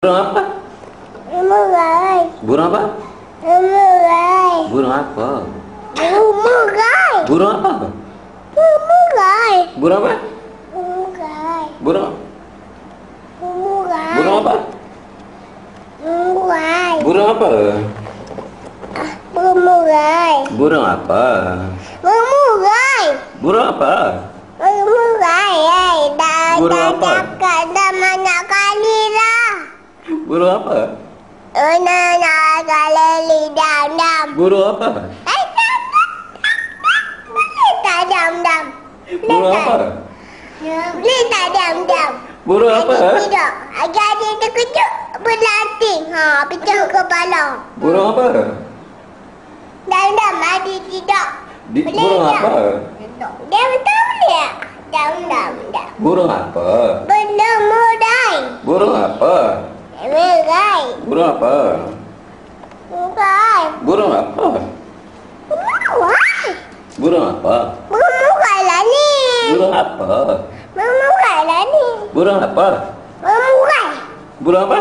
Burung apa? Murai. Burung apa? Murai. Burung apa? Murai. Burung apa? Murai. Burung apa? Murai. Burung Murai. Burung apa? Murai. Burung apa? Murai. Burung apa? Murai. Burung apa? Murai. Dah Burung dah apa? Burung apa? Una kali lidam dam. Burung apa? Eh, dam dam. Dam dam? Burung apa? Tak dam dam? Burung apa? Tidak. Agar dia terkejut berlanting. Ha, pecah kepala. Burung apa? Dam-dam ada tidak. Di, burung apa? Dia betul boleh? Dam-dam dam. Burung apa? Benda murai. Burung apa? Burung apa? Murai. Burung apa? Burung apa? Murai lah ni. Burung apa? Murai lah ni. Burung apa? Murai. Burung apa?